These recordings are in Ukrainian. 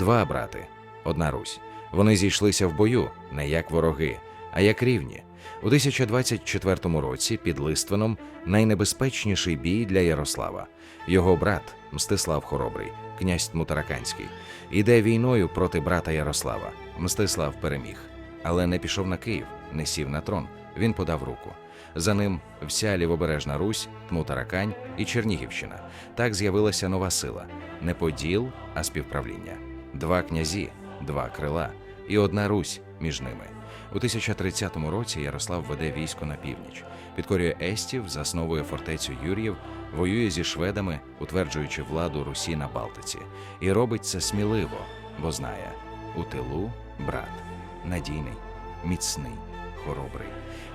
Два брати, одна Русь. Вони зійшлися в бою не як вороги, а як рівні. У 1024 році під Лиственом найнебезпечніший бій для Ярослава. Його брат Мстислав Хоробрий, князь Тмутараканський, іде війною проти брата Ярослава. Мстислав переміг, але не пішов на Київ, не сів на трон. Він подав руку. За ним вся лівобережна Русь, Тмутаракань і Чернігівщина. Так з'явилася нова сила не поділ, а співправління. Два князі, два крила і одна Русь між ними. У 1030 році Ярослав веде військо на північ, підкорює Естів, засновує фортецю Юр'їв, воює зі шведами, утверджуючи владу Русі на Балтиці, і робить це сміливо, бо знає у тилу брат, надійний, міцний, хоробрий.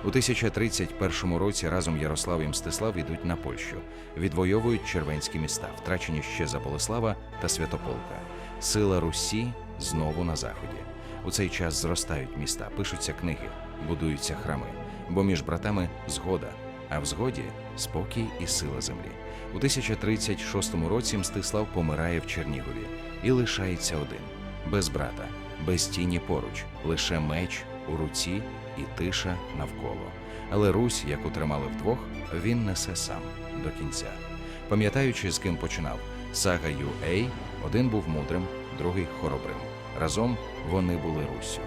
У 1031 році разом Ярослав і Мстислав йдуть на Польщу, відвоюють червенські міста, втрачені ще за Болеслава та Святополка. Сила Русі знову на заході. У цей час зростають міста, пишуться книги, будуються храми, бо між братами згода, а в згоді спокій і сила землі. У 1036 році Мстислав помирає в Чернігові і лишається один, без брата, без тіні поруч, лише меч у руці і тиша навколо. Але Русь, яку тримали вдвох, він несе сам до кінця. Пам'ятаючи, з ким починав, сага Ю-Ей, один був мудрим, другий хоробрим. Разом вони були Руссю.